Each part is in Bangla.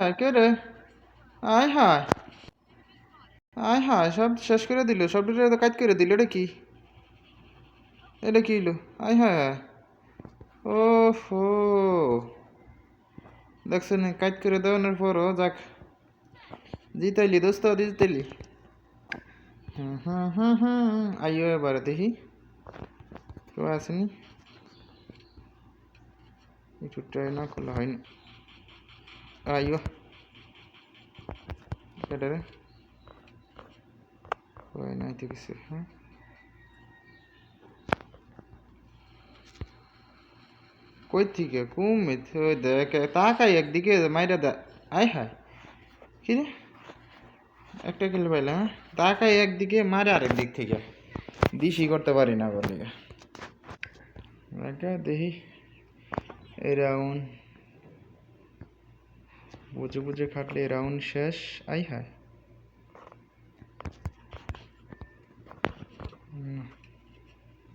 হ্যাঁ কে রে? আয় হায়। আয় হায়, সব শেষ করে দিল, সব তো কাজ করে দিল, এটা কি? এটা কি হলো? আয় হায়। ও হো দেখছেন কাজ করে দেওয়ানোর পরও যাক। জিতাইলি দোস্ত, জিতাইলি। হুম হুম আইও এবারে দেখি। কেউ আসেনি? একটু ট্রাই না করলে হয়নি নাই তো কিছু হ্যাঁ কই থেকে কুম দেখ তাকাই একদিকে মাইরা দা আয় হায় কি রে একটা কিল পাইলাম তাকাই একদিকে মারে আরেক দিক থেকে দিশি করতে পারি না বলে দেখি এই রাউন্ড বুঝে বুঝে খাটলে রাউন্ড শেষ। আই হায়।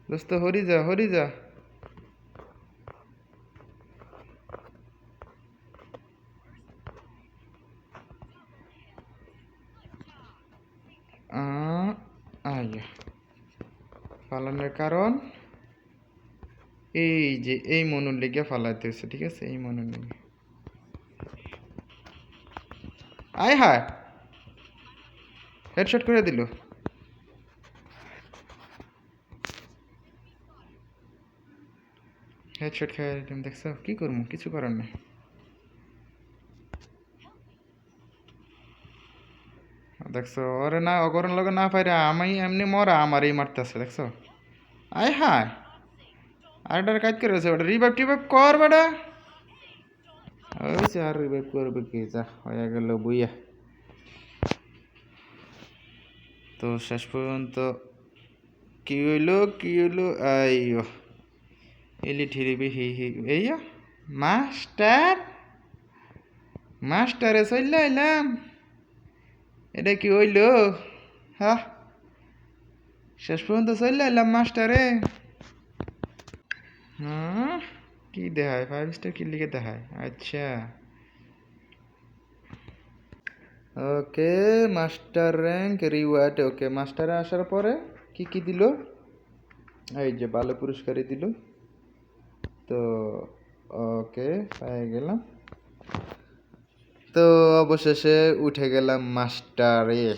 দোস্ত, হরি যা হরি যা। ফালানোর কারণ? এই যে, এই মনুর লেগে ফালাইতেছে, ঠিক আছে? এই মনুর লেগে। আয় হায়। হেডশট করে দিল। হেডশট খেয়ে তুমি দেখছ? কি করব কিছু করার নেই। দেখছ? ওরে না অগরণ লগে না পাইরা আমি এমনি মরা আমারই মারতেছে, দেখছ? আয় হায়। আরেকটার কাজ করেছে ওটা রিভাইভ টিভাইভ কর বেটা। ওই আর রিভাইভ করবে কি যা হয়ে গেল বুইয়া তো শেষ পর্যন্ত কি হইল কি হইল আইও এলি ঠিরিবি হি হি এইয়া মাস্টার মাস্টারে চলে এলাম এটা কি হইল হ্যাঁ শেষ পর্যন্ত চলে এলাম মাস্টারে হ্যাঁ কি দেখায়? ফাইভ স্টার কি লিখে দেখায়? আচ্ছা। Okay master rank reward okay মাস্টারে আসার পরে কি কি দিল? এই যে ভালো পুরস্কারই দিল। তো, ওকে, পেয়ে গেলাম। তো, অবশেষে উঠে গেলাম মাস্টারে